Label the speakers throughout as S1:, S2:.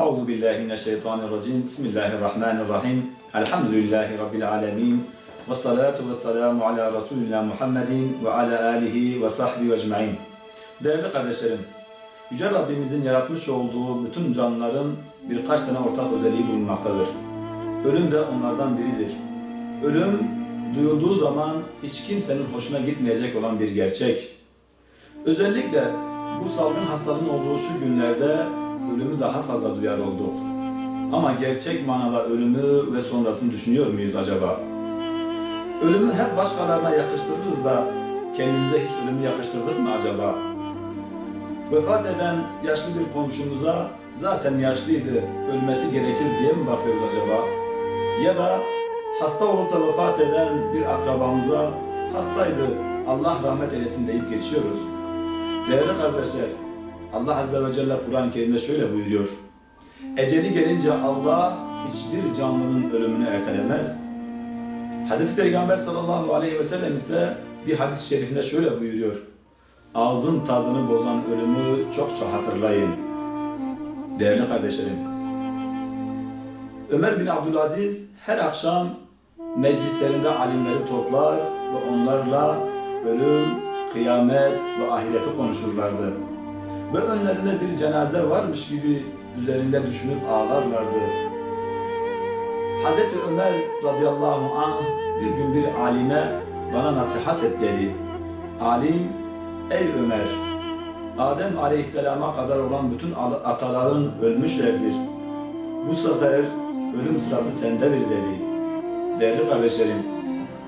S1: Euzu billahi mineşşeytanirracim. Bismillahirrahmanirrahim. Elhamdülillahi rabbil alamin. Ve salatu ve selamu ala Resulillah Muhammedin ve ala alihi ve sahbihi ecmaîn. Değerli kardeşlerim, Yüce Rabbimizin yaratmış olduğu bütün canlıların birkaç tane ortak özelliği bulunmaktadır. Ölüm de onlardan biridir. Ölüm duyulduğu zaman hiç kimsenin hoşuna gitmeyecek olan bir gerçek. Özellikle bu salgın hastalığın olduğu şu günlerde ölümü daha fazla duyar olduk. Ama gerçek manada ölümü ve sonrasını düşünüyor muyuz acaba? Ölümü hep başkalarına yakıştırırız da kendimize hiç ölümü yakıştırdık mı acaba? Vefat eden yaşlı bir komşumuza zaten yaşlıydı, ölmesi gerekir diye mi bakıyoruz acaba? Ya da hasta olup da vefat eden bir akrabamıza hastaydı, Allah rahmet eylesin deyip geçiyoruz. Değerli kardeşler, Allah Azze ve Celle Kur'an-ı Kerim'de şöyle buyuruyor. Eceli gelince Allah hiçbir canlının ölümünü ertelemez. Hz. Peygamber sallallahu aleyhi ve sellem ise bir hadis-i şerifinde şöyle buyuruyor. Ağzın tadını bozan ölümü çokça hatırlayın. Değerli kardeşlerim, Ömer bin Abdülaziz her akşam meclislerinde alimleri toplar ve onlarla ölüm, kıyamet ve ahireti konuşurlardı. Ve önlerinde bir cenaze varmış gibi üzerinde düşünüp ağlarlardı. Hazreti Ömer radıyallahu anh bir gün bir alime bana nasihat et dedi. Alim, ey Ömer, Adem aleyhisselama kadar olan bütün ataların ölmüşlerdir. Bu sefer ölüm sırası sendedir dedi. Değerli kardeşlerim,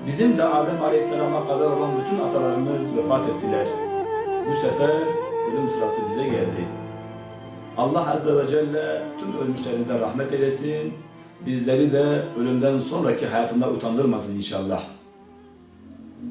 S1: bizim de Adem aleyhisselama kadar olan bütün atalarımız vefat ettiler. Bu sefer ölüm sırası bize geldi. Allah Azze ve Celle tüm ölmüşlerimize rahmet eylesin. Bizleri de ölümden sonraki hayatında utandırmasın inşallah.